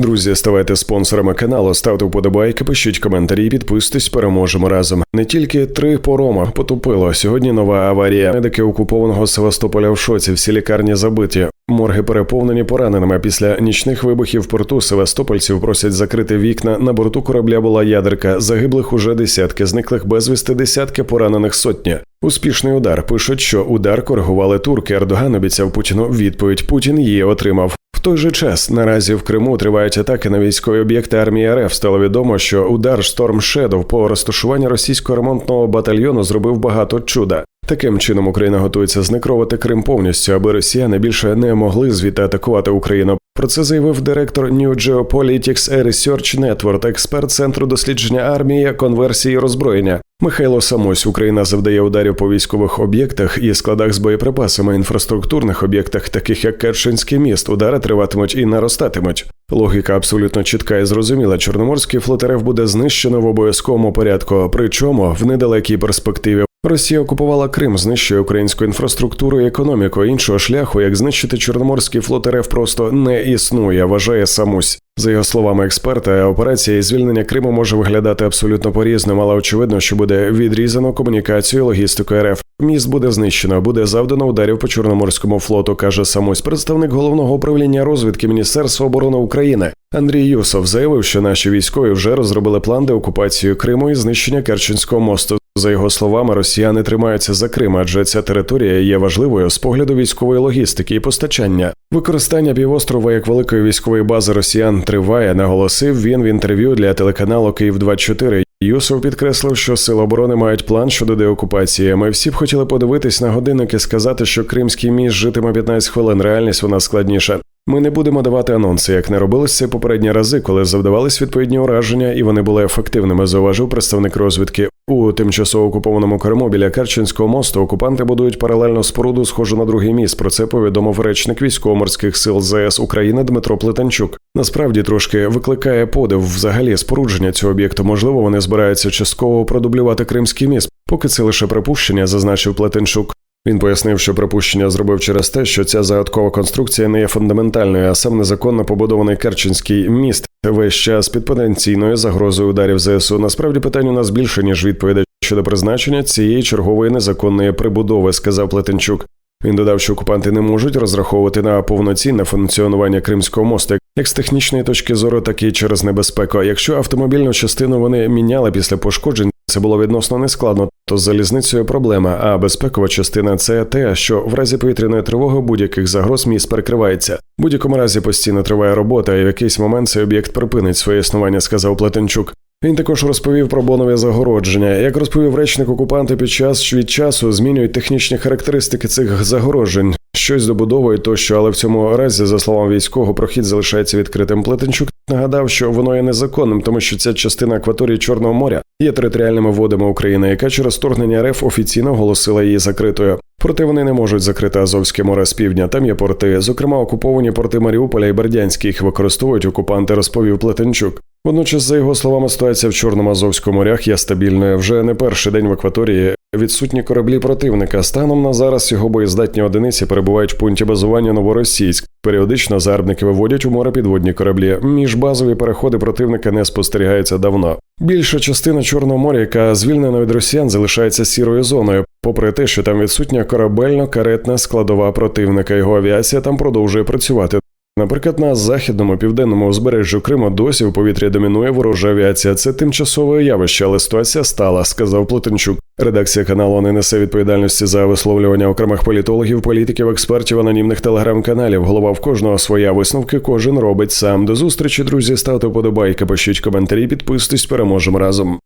Друзі, ставайте спонсорами каналу, ставте вподобайки, пишіть коментарі, підписуйтесь, переможемо разом. Не тільки три порома потопило. Сьогодні нова аварія. Медики окупованого Севастополя в шоці. Всі лікарні забиті. Морги переповнені пораненими. Після нічних вибухів порту Севастопольців просять закрити вікна. На борту корабля була ядерка. Загиблих уже десятки, зниклих безвісти десятки, поранених сотня. Успішний удар пишуть, що удар коригували турки. Ердоган обіцяв Путіну відповідь. Путін її отримав. Той же час наразі в Криму тривають атаки на військові об'єкти армії РФ. Стало відомо, що удар Шторм Шедов по розташуванню російського ремонтного батальйону зробив багато чуда. Таким чином Україна готується зникровити Крим повністю, аби росіяни більше не могли звідти атакувати Україну. Про це заявив директор New Geopolitics Research Network, експерт центру дослідження армії, конверсії і роззброєння. Михайло Самось Україна завдає ударів по військових об'єктах і складах з боєприпасами, інфраструктурних об'єктах, таких як Керченський міст. Удари триватимуть і наростатимуть. Логіка абсолютно чітка і зрозуміла. Чорноморський флот РФ буде знищено в обов'язковому порядку, причому в недалекій перспективі. Росія окупувала Крим, знищує українську інфраструктуру і економіку. Іншого шляху, як знищити Чорноморський флот РФ, просто не існує. Вважає Самусь. За його словами експерта, операція із звільнення Криму може виглядати абсолютно по різному, але очевидно, що буде відрізано комунікацію, і логістику РФ. Міст буде знищено, буде завдано ударів по Чорноморському флоту, каже Самусь, представник головного управління розвідки Міністерства оборони України. Андрій Юсов заявив, що наші військові вже розробили план деокупації Криму і знищення Керченського мосту. За його словами, росіяни тримаються за Крим, адже ця територія є важливою з погляду військової логістики і постачання. Використання півострова як великої військової бази росіян триває. Наголосив він в інтерв'ю для телеканалу Київ 24 Юсов підкреслив, що сили оборони мають план щодо деокупації. Ми всі б хотіли подивитись на годинник і сказати, що Кримський міст житиме 15 хвилин. Реальність вона складніша. Ми не будемо давати анонси, як не робилось попередні рази, коли завдавались відповідні ураження, і вони були ефективними. Зауважив представник розвідки у тимчасово окупованому Криму біля Керченського мосту. Окупанти будують паралельно споруду, схожу на другий міст. Про це повідомив речник військово-морських сил ЗС України Дмитро Плетенчук. Насправді трошки викликає подив взагалі спорудження цього об'єкту. Можливо, вони збираються частково продублювати Кримський міст. Поки це лише припущення, зазначив Плетенчук. Він пояснив, що припущення зробив через те, що ця загадкова конструкція не є фундаментальною, а сам незаконно побудований Керченський міст весь час під потенційною загрозою ударів ЗСУ. Насправді питань у нас більше ніж відповідей щодо призначення цієї чергової незаконної прибудови, сказав Плетенчук. Він додав, що окупанти не можуть розраховувати на повноцінне функціонування Кримського мосту, як з технічної точки зору, так і через небезпеку. Якщо автомобільну частину вони міняли після пошкоджень, це було відносно нескладно. То з залізницею проблема, а безпекова частина це те, що в разі повітряної тривоги будь-яких загроз міст перекривається. Будь-якому разі постійно триває робота, і в якийсь момент цей об'єкт припинить своє існування, сказав Плетенчук. Він також розповів про бонове загородження. Як розповів речник окупанти під час від часу змінюють технічні характеристики цих загороджень, щось добудовують тощо, але в цьому разі, за словами військового, прохід залишається відкритим. Плетенчук нагадав, що воно є незаконним, тому що ця частина акваторії Чорного моря є територіальними водами України, яка через вторгнення РФ офіційно оголосила її закритою. Проте вони не можуть закрити Азовське море з півдня. Там є порти, зокрема окуповані порти Маріуполя і Бердянські. Їх використовують окупанти, розповів Плетенчук. Водночас, за його словами, ситуація в Чорному Азовському морях є стабільною. Вже не перший день в акваторії відсутні кораблі противника. Станом на зараз його боєздатні одиниці перебувають в пункті базування Новоросійськ. Періодично загарбники виводять у море підводні кораблі. Міжбазові переходи противника не спостерігаються давно. Більша частина Чорного моря, яка звільнена від росіян, залишається сірою зоною, попри те, що там відсутня корабельно-каретна складова противника. Його авіація там продовжує працювати. Наприклад, на західному південному узбережжі Криму досі в повітрі домінує ворожа авіація. Це тимчасове явище, але ситуація стала, сказав Плотенчук. Редакція каналу не несе відповідальності за висловлювання окремих політологів, політиків, експертів, анонімних телеграм-каналів. Голова в кожного своя висновки. Кожен робить сам. До зустрічі, друзі. Ставте вподобайки, пишіть коментарі, підписуйтесь, переможемо разом.